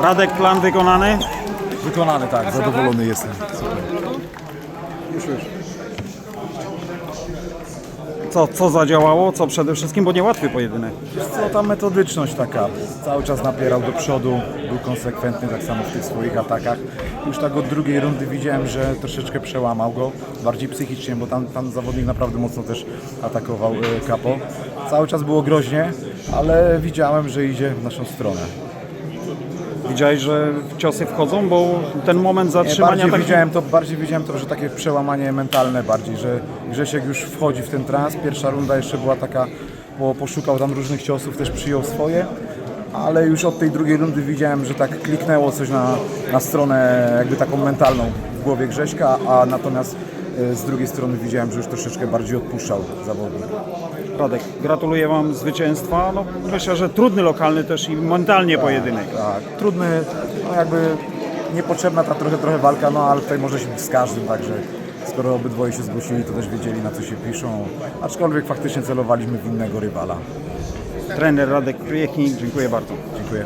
Radek, plan wykonany? Wykonany, tak, zadowolony jestem. Co, co zadziałało? Co przede wszystkim? Bo niełatwy pojedynek. Wiesz co, ta metodyczność taka, cały czas napierał do przodu, był konsekwentny tak samo w tych swoich atakach. Już tak od drugiej rundy widziałem, że troszeczkę przełamał go, bardziej psychicznie, bo tam, tam zawodnik naprawdę mocno też atakował e, Kapo. Cały czas było groźnie, ale widziałem, że idzie w naszą stronę. Widziałeś, że ciosy wchodzą, bo ten moment zatrzymania... bardziej, tak- widziałem to, bardziej widziałem to, że takie przełamanie mentalne bardziej, że Grzesiek już wchodzi w ten trans. Pierwsza runda jeszcze była taka, bo poszukał tam różnych ciosów, też przyjął swoje, ale już od tej drugiej rundy widziałem, że tak kliknęło coś na, na stronę jakby taką mentalną w głowie Grześka, a natomiast z drugiej strony widziałem, że już troszeczkę bardziej odpuszczał zawodnik. Radek, gratuluję Wam zwycięstwa. No, myślę, że trudny lokalny też i mentalnie pojedynek. Tak, trudny, no jakby niepotrzebna ta trochę, trochę walka, no ale tutaj może się być z każdym, także skoro obydwoje się zgłosili, to też wiedzieli na co się piszą, aczkolwiek faktycznie celowaliśmy w innego rywala. Trener Radek Kryjechnik, dziękuję bardzo. Dziękuję.